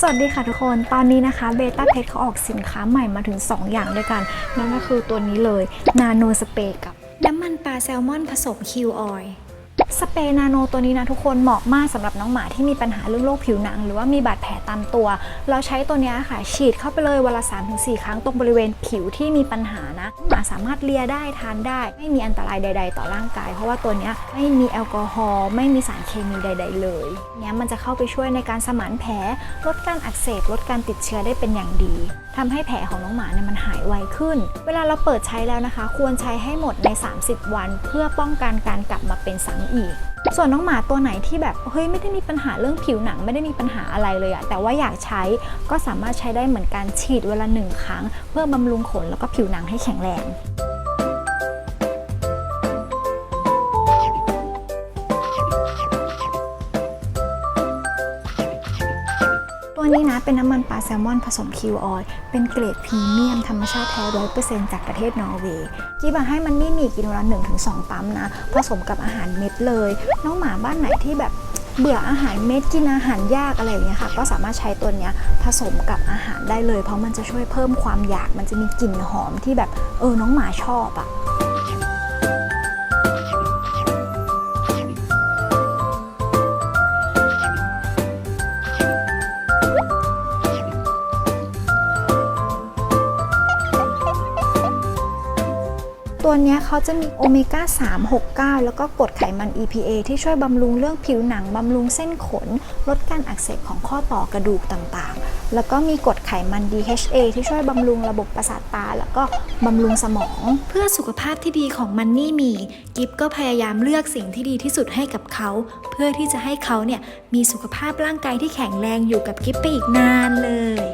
สวัสดีค่ะทุกคน ตอนนี้นะคะเบต้าเพชเขาออกสินค้าใหม่มาถึง 2 อย่างด้วยกัน นั่นก็คือตัวนี้เลยนาโนสเปรย์กับน้ำมันปลาแซลมอนผสมคิวออยล์ สเปรย์นาโนตัวนี้นะทุกคนเหมาะมากสำหรับน้องหมาที่มีปัญหาเรื่องโรคผิวหนัง หรือว่ามีบาดแผลตามตัว เราใช้ตัวนี้ค่ะ ฉีดเข้าไปเลยวันละ3-4 ครั้งตรงบริเวณผิวที่มีปัญหานะหมาสามารถเลียได้ทานได้ ไม่มีอันตรายใด ๆ ต่อร่างกาย เพราะว่าตัวนี้ไม่มีแอลกอฮอล์ไม่มีสารเคมีใด ๆ เลยเนี้ยมันจะเข้าไปช่วยในการสมานแผลลดการอักเสบลดการติดเชื้อได้เป็นอย่างดีทำให้แผลของน้องหมาเนี่ยมันหายไวขึ้น เวลาเราเปิดใช้แล้วนะคะ ควรใช้ให้หมดใน 30 วัน เพื่อป้องกันการกลับมาเป็นซ้ำอีกส่วนน้องหมาตัวไหนที่แบบเฮ้ยไม่ได้มีปัญหาเรื่องผิวหนังไม่ได้มีปัญหาอะไรเลยอะแต่ว่าอยากใช้ก็สามารถใช้ได้เหมือนกันฉีดเวลาหนึ่งครั้ง เพื่อบำรุงขนแล้วก็ผิวหนังให้แข็งแรง วนี้นะเป็นน้ำมันปลาแซลมอนผสมคิวออยล์เป็นเกรดพรีเมียมธรรมชาติแท้ร้อยเปอร์เซ็นต์จากประเทศนอร์เวย์กีบให้มันนี่มีกินวันละหนึ่งถึงสองปั๊มนะ ผสมกับอาหารเม็ดเลย น้องหมาบ้านไหนที่แบบเบื่ออาหารเม็ดกินอาหารยากอะไรอย่างเงี้ยค่ะก็สามารถใช้ตัวเนี้ยผสมกับอาหารได้เลย เพราะมันจะช่วยเพิ่มความอยากมันจะมีกลิ่นหอมที่แบบเออน้องหมาชอบอะ ตัวนี้เขาจะมีโอเมก้า 3 6 9 แล้วก็กรดไขมัน EPA ที่ช่วยบำรุงเรื่องผิวหนัง บำรุงเส้นขน ลดการอักเสบของข้อต่อกระดูกต่างๆ แล้วก็มีกรดไขมัน DHA ที่ช่วยบำรุงระบบประสาทตา แล้วก็บำรุงสมอง เพื่อสุขภาพที่ดีของมันนี่มี กิฟก็พยายามเลือกสิ่งที่ดีที่สุดให้กับเขา เพื่อที่จะให้เขาเนี่ยมีสุขภาพร่างกายที่แข็งแรงอยู่กับกิฟไปอีกนานเลย